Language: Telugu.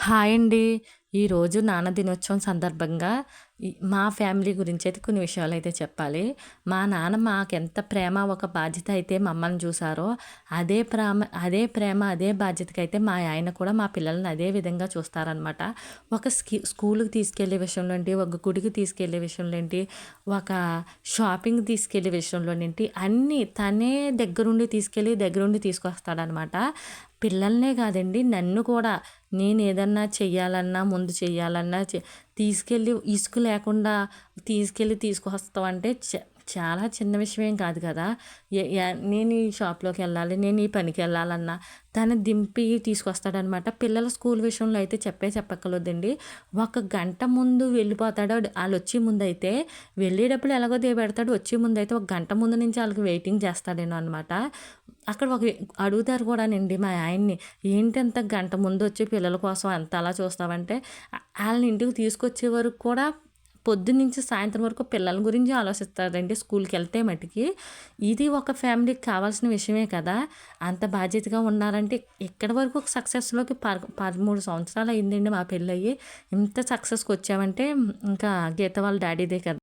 హాయ్ అండి. ఈరోజు నాన్న దినోత్సవం సందర్భంగా మా ఫ్యామిలీ గురించి అయితే కొన్ని విషయాలు అయితే చెప్పాలి. మా నాన్న మాకెంత ప్రేమ, ఒక బాధ్యత అయితే మమ్మల్ని చూసారో, అదే ప్రేమ అదే ప్రేమ, అదే బాధ్యతకైతే మా ఆయన కూడా మా పిల్లల్ని అదే విధంగా చూస్తారనమాట. ఒక స్కి స్కూల్కి తీసుకెళ్ళే విషయంలో ఏంటి, ఒక గుడికి తీసుకెళ్ళే విషయంలో ఏంటి, ఒక షాపింగ్‌కి తీసుకెళ్ళే విషయంలోనేంటి అన్నీ తనే దగ్గరుండి తీసుకెళ్ళి, దగ్గరుండి తీసుకొస్తాడనమాట. పిల్లలనే కాదండి నన్ను కూడా నేను ఏదన్నా చెయ్యాలన్నా, ముందు చేయాలన్నా తీసుకెళ్ళి ఇసుక లేకుండా తీసుకెళ్ళి తీసుకొస్తావంటే చ చాలా చిన్న విషయం కాదు కదా! నేను ఈ షాప్‌లోకి వెళ్ళాలి, నేను ఈ పనికి వెళ్ళాలన్నా తను దింపి తీసుకొస్తాడనమాట. పిల్లల స్కూల్ విషయంలో అయితే చెప్పే చెప్పక్కర్లేదండి. ఒక గంట ముందు వెళ్ళిపోతాడు. ముందు అయితే వెళ్ళేటప్పుడు ఎలాగో దిగబెడతాడు. వచ్చే ముందు అయితే ఒక గంట ముందు నుంచి వాళ్ళకి వెయిటింగ్ చేస్తాడేమో అనమాట. అక్కడ ఒక అడుగుతారు కూడానండి మా ఆయన్ని. "ఏంటంత గంట ముందు వచ్చి పిల్లల కోసం అంత అలా చూస్తావంటే" వాళ్ళని ఇంటికి తీసుకొచ్చే వరకు కూడా పొద్దున్నుంచి సాయంత్రం వరకు పిల్లల గురించి ఆలోచిస్తారండి స్కూల్కి వెళ్తే మటుకి ఇది ఒక ఫ్యామిలీకి కావాల్సిన విషయమే కదా! అంత బాధ్యతగా ఉన్నారంటే ఇక్కడి వరకు ఒక సక్సెస్‌లోకి పర్ 13 సంవత్సరాలు అయిందండి మా పెళ్ళయ్యి. ఇంత సక్సెస్‌కొచ్చామంటే ఇంకా గీత వాళ్ళ డాడీదే కదా!